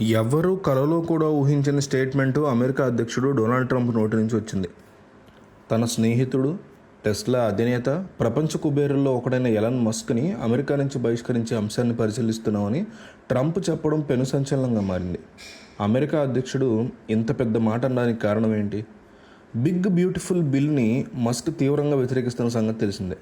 ఎవ్వరూ కలలో కూడా ఊహించని స్టేట్మెంటు అమెరికా అధ్యక్షుడు డొనాల్డ్ ట్రంప్ నోటి నుంచి వచ్చింది. తన స్నేహితుడు టెస్లా అధినేత ప్రపంచ కుబేరుల్లో ఒకడైన ఎలన్ మస్క్ని అమెరికా నుంచి బహిష్కరించే అంశాన్ని పరిశీలిస్తున్నామని ట్రంప్ చెప్పడం పెను సంచలనంగా మారింది. అమెరికా అధ్యక్షుడు ఇంత పెద్ద మాట అనడానికి కారణం ఏంటి? బిగ్ బ్యూటిఫుల్ బిల్ని మస్క్ తీవ్రంగా వ్యతిరేకిస్తున్న సంగతి తెలిసిందే.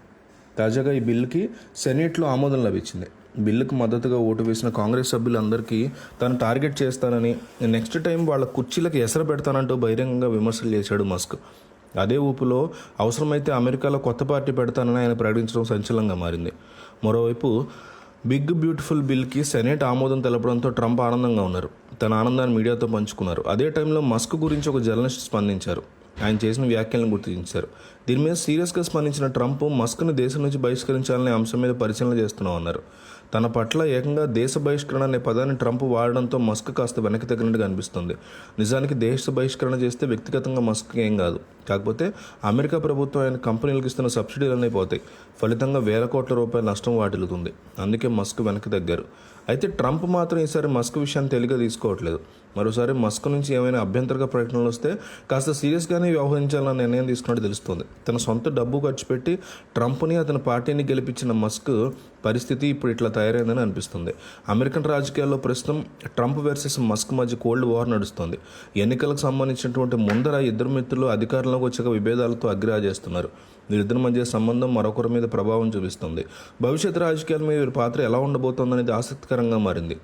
తాజాగా ఈ బిల్కి సెనేట్లో ఆమోదం లభించింది. బిల్లుకు మద్దతుగా ఓటు వేసిన కాంగ్రెస్ సభ్యులందరికీ తను టార్గెట్ చేస్తానని నెక్స్ట్ టైం వాళ్ళ కుర్చీలకు ఎసరు పెడతానంటూ బహిరంగంగా విమర్శలు చేశాడు మస్క్. అదే ఊపులో అవసరమైతే అమెరికాలో కొత్త పార్టీ పెడతానని ఆయన ప్రకటించడం సంచలనంగా మారింది. మరోవైపు బిగ్ బ్యూటిఫుల్ బిల్కి సెనేట్ ఆమోదం తెలపడంతో ట్రంప్ ఆనందంగా ఉన్నారు. తన ఆనందాన్ని మీడియాతో పంచుకున్నారు. అదే టైంలో మస్క్ గురించి ఒక జర్నలిస్ట్ స్పందించారు. ఆయన చేసిన వ్యాఖ్యలను గుర్తించారు. దీని మీద సీరియస్గా స్పందించిన ట్రంప్ మస్క్ను దేశం నుంచి బహిష్కరించాలనే అంశం మీద పరిశీలన చేస్తున్నాం అన్నారు. తన పట్ల ఏకంగా దేశ బహిష్కరణ అనే పదాన్ని ట్రంప్ వాడడంతో మస్క్ కాస్త వెనక్కి తగ్గినట్టుగా అనిపిస్తుంది. నిజానికి దేశ బహిష్కరణ చేస్తే వ్యక్తిగతంగా మస్క్ ఏం కాదు. కాకపోతే అమెరికా ప్రభుత్వం ఆయన కంపెనీలకు ఇస్తున్న సబ్సిడీలన్నీ పోతాయి. ఫలితంగా వేల కోట్ల రూపాయల నష్టం వాటిల్లుతుంది. అందుకే మస్క్ వెనక్కి తగ్గారు. అయితే ట్రంప్ మాత్రం ఈసారి మస్క్ విషయాన్ని తెలివిగా తీసుకోవట్లేదు. మరోసారి మస్క్ నుంచి ఏమైనా అభ్యంతరక ప్రకటనలు వస్తే కాస్త సీరియస్గానే వ్యవహరించాలన్న నిర్ణయం తీసుకున్నట్టు తెలుస్తుంది. తన సొంత డబ్బు ఖర్చు పెట్టి ట్రంప్ని అతని పార్టీని గెలిపించిన మస్క్ పరిస్థితి ఇప్పుడు ఇట్లా తయారైందని అనిపిస్తుంది. అమెరికన్ రాజకీయాల్లో ప్రస్తుతం ట్రంప్ వర్సెస్ మస్క్ మధ్య కోల్డ్ వార్ నడుస్తుంది. ఎన్నికలకు సంబంధించినటువంటి ముందర ఇద్దరు మిత్రులు అధికారంలోకి వచ్చాక విభేదాలతో అగ్రహ చేస్తున్నారు వీరిద్దరి మధ్య సంబంధం మరొకరి మీద ప్రభావం చూపిస్తుంది. భవిష్యత్ రాజకీయాల మీద వీరి పాత్ర ఎలా ఉండబోతోందనేది ఆసక్తికరంగా మారింది.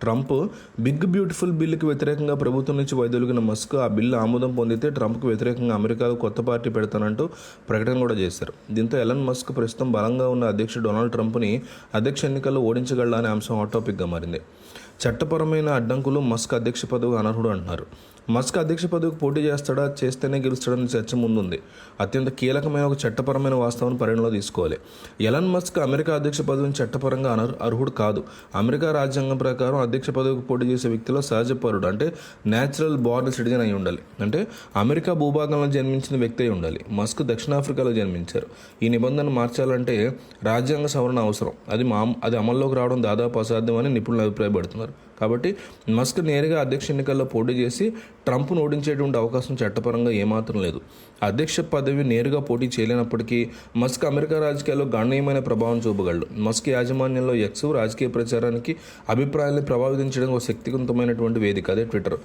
ట్రంప్ బిగ్ బ్యూటిఫుల్ బిల్లుకి వ్యతిరేకంగా ప్రభుత్వం నుంచి వైదొలిగిన మస్క్ ఆ బిల్లు ఆమోదం పొందితే ట్రంప్కు వ్యతిరేకంగా అమెరికాలో కొత్త పార్టీ పెడతానంటూ ప్రకటన కూడా చేశారు. దీంతో ఎలన్ మస్క్ ప్రస్తుతం బలంగా ఉన్న అధ్యక్షుడు డొనాల్డ్ ట్రంప్ని అధ్యక్ష ఎన్నికల్లో ఓడించగలడా అనే అంశం హాట్ టాపిక్గా మారింది. చట్టపరమైన అడ్డంకులు మస్క్ అధ్యక్ష పదవి అనర్హుడు అంటున్నారు. మస్క్ అధ్యక్ష పదవికి పోటీ చేస్తాడా చేస్తేనే గెలుస్తాడని చర్చ ముందుంది. అత్యంత కీలకమైన ఒక చట్టపరమైన వాస్తవాన్ని పరిగణలో తీసుకోవాలి. ఎలన్ మస్క్ అమెరికా అధ్యక్ష పదవిని చట్టపరంగా అనర్ అర్హుడు కాదు. అమెరికా రాజ్యాంగం ప్రకారం అధ్యక్ష పదవికి పోటీ చేసే వ్యక్తిలో సహజ పరుడు అంటే న్యాచురల్ బార్న్ సిటిజన్ అయి ఉండాలి. అంటే అమెరికా భూభాగంలో జన్మించిన వ్యక్తి అయి ఉండాలి. మస్క్ దక్షిణాఫ్రికాలో జన్మించారు. ఈ నిబంధన మార్చాలంటే రాజ్యాంగ సవరణ అవసరం. అది మా అది అమల్లోకి రావడం దాదాపు అసాధ్యమని నిపుణులు అభిప్రాయపడుతున్నారు. కాబట్టి మస్క్ నేరుగా అధ్యక్ష ఎన్నికల్లో పోటీ చేసి ట్రంప్ను ఓడించేటువంటి అవకాశం చట్టపరంగా ఏమాత్రం లేదు. అధ్యక్ష పదవి నేరుగా పోటీ చేయలేనప్పటికీ మస్క్ అమెరికా రాజకీయాల్లో గణనీయమైన ప్రభావం చూపగలడు. మస్క్ యాజమాన్యంలో ఎక్స్ రాజకీయ ప్రచారానికి అభిప్రాయాన్ని ప్రభావితం చేయడం ఒక శక్తివంతమైనటువంటి వేదిక అదే ట్విట్టర్.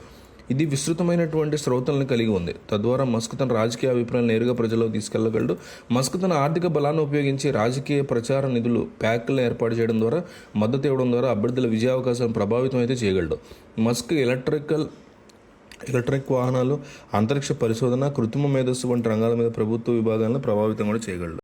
ఇది విస్తృతమైనటువంటి శ్రోతలను కలిగి ఉంది. తద్వారా మస్క్ తన రాజకీయ అభిప్రాయాలు నేరుగా ప్రజలకు తీసుకెళ్ళగలడు. మస్క్ తన ఆర్థిక బలాన్ని ఉపయోగించి రాజకీయ ప్రచార నిధులు ప్యాక్లను ఏర్పాటు చేయడం ద్వారా మద్దతు ఇవ్వడం ద్వారా అభ్యర్థుల విజయావకాశాలను ప్రభావితం అయితే చేయగలడు. మస్క్ ఎలక్ట్రికల్ ఎలక్ట్రిక్ వాహనాలు అంతరిక్ష పరిశోధన కృత్రిమ మేధస్సు వంటి రంగాల మీద ప్రభుత్వ విభాగాలను ప్రభావితం కూడా చేయగలడు.